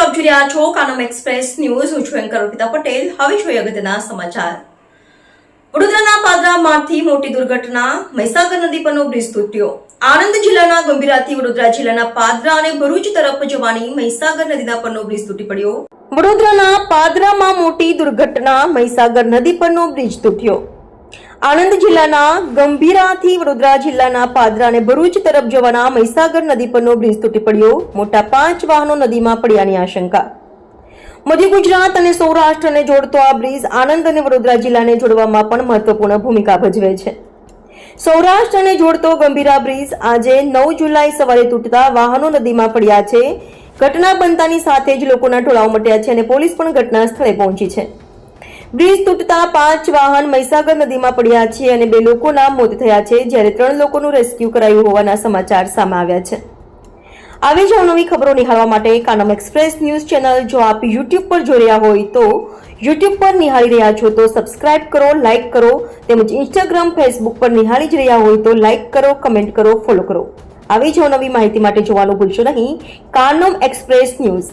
આપ જોઈ રહ્યા છો કાનમ એક્સપ્રેસ ન્યૂઝ. હું છું એન્કર અર્પિતા પટેલ. હવે જોઈએ અગત્યના સમાચાર. વડોદરાના પાદરામાંથી મોટી દુર્ઘટના. મહીસાગર નદી પરનો બ્રિજ તૂટ્યો. આણંદ જિલ્લાના ગંભીરાથી વડોદરા જિલ્લાના પાદરા અને ભરૂચ તરફ જવાની મહીસાગર નદીના પરનો બ્રિજ તૂટી પડ્યો. વડોદરાના પાદરામાં મોટી દુર્ઘટના. મહીસાગર નદી પરનો બ્રિજ તૂટ્યો. આણંદ જિલ્લાના ગંભીરાથી વડોદરા જિલ્લાના પાદરા અને ભરૂચ તરફ જવાના મહીસાગર નદી પરનો બ્રિજ તૂટી પડ્યો. મોટા પાંચ વાહનો નદીમાં પડ્યાની આશંકા. મધ્ય ગુજરાત અને સૌરાષ્ટ્રને જોડતો આ બ્રિજ આણંદ અને વડોદરા જિલ્લાને જોડવામાં પણ મહત્વપૂર્ણ ભૂમિકા ભજવે છે. સૌરાષ્ટ્રને જોડતો ગંભીરા બ્રિજ આજે નવ જુલાઈ સવારે તૂટતા વાહનો નદીમાં પડ્યા છે. ઘટના બનતાની સાથે જ લોકોના ઢોળાવ મટ્યા છે અને પોલીસ પણ ઘટના સ્થળે પહોંચી છે. બ્રિજ તૂટતા પાંચ વાહન મહીસાગર નદીમાં પડ્યા છે અને બે લોકોના મોત થયા છે, જ્યારે ત્રણ લોકોનું રેસ્ક્યુ કરાયું હોવાના સમાચાર સામે આવ્યા છે. આવી જ અવનવી ખબરો નિહાળવા માટે કાનમ એક્સપ્રેસ ન્યૂઝ ચેનલ જો આપ યુટ્યુબ પર જોઈ રહ્યા હોય તો યુટ્યુબ પર નિહાળી રહ્યા છો તો સબસ્ક્રાઇબ કરો, લાઇક કરો તેમજ ઇન્સ્ટાગ્રામ, ફેસબુક પર નિહાળી જ રહ્યા હોય તો લાઇક કરો, કમેન્ટ કરો, ફોલો કરો. આવી જ નવી માહિતી માટે જોવાનું ભૂલશો નહીં. Kanam express news.